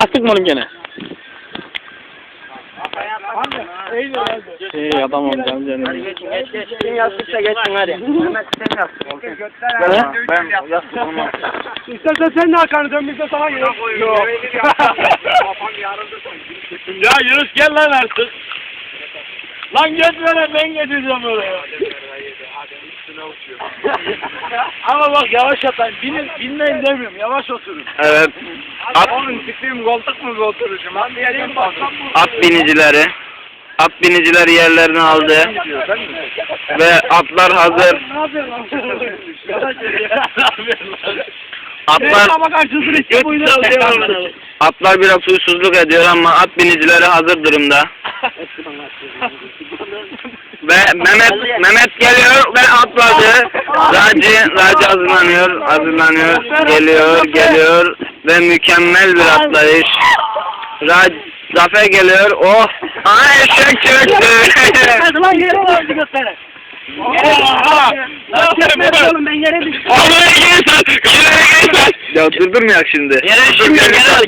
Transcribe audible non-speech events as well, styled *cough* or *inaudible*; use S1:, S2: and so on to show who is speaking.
S1: Attık mı oğlum gene? İyi adam olacağım canım.
S2: Geç geç. Kim yazdıksa geçsin hadi. Mehmet sen yaz.
S1: Ben,
S2: Ben yazdım.
S3: İstersen sen de arkanı dön biz de sana gelelim. Yok.
S1: ya Yunus gel lan artık. Lan geçme lan ben geçeceğim oraya. *laughs* Ama bak yavaş atayım. Binin, binmeyin demiyorum. Yavaş oturun.
S4: Evet. At,
S1: Oğlum çıktığım koltuk mu oturacağım? Lan diyeceğim
S4: at binicileri. At binicileri yerlerini aldı. Ve atlar hazır.
S3: Ne yapıyorsun lan? *laughs*
S4: Atlar
S3: Ama karşısını
S4: atlar biraz huysuzluk ediyor ama at binicileri hazır durumda. Ve Mehmet Mehmet geliyor ve atladı. Raci Raci hazırlanıyor, hazırlanıyor, geliyor, geliyor ve mükemmel bir atlayış. Rac Zafer geliyor. Oh! Ay eşek çöktü.
S3: Hadi lan yere vardı göstere. yere düştüm.
S4: ya şimdi.
S1: Yere şimdi gel al